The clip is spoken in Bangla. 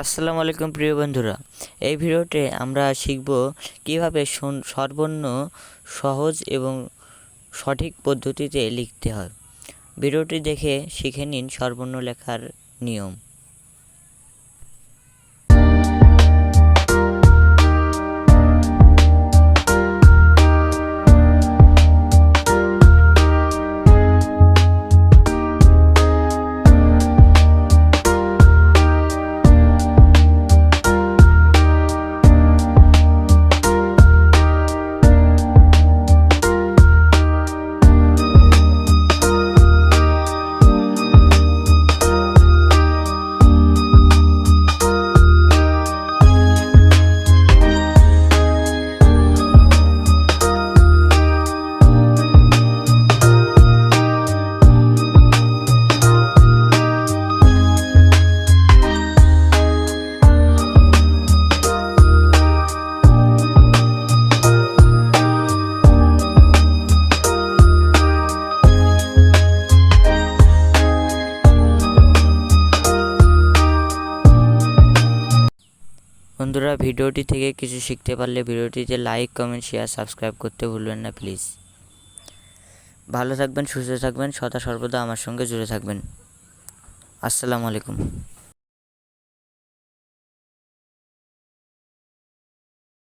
আসসালামু আলাইকুম প্রিয় বন্ধুরা। এই ভিডিওতে আমরা শিখব কীভাবে সর্বন্য সহজ এবং সঠিক পদ্ধতিতে লিখতে হয়। ভিডিওটি দেখে শিখে নিন সর্বন্য লেখার নিয়ম। বন্ধুরা, ভিডিওটি থেকে কিছু শিখতে পারলে ভিডিওটিতে লাইক কমেন্ট শেয়ার সাবস্ক্রাইব করতে ভুলবেন না প্লিজ ভালো থাকবেন, সুস্থ থাকবেন, সদা সর্বদা আমার সঙ্গে জুড়ে থাকবেন। আসসালামু আলাইকুম।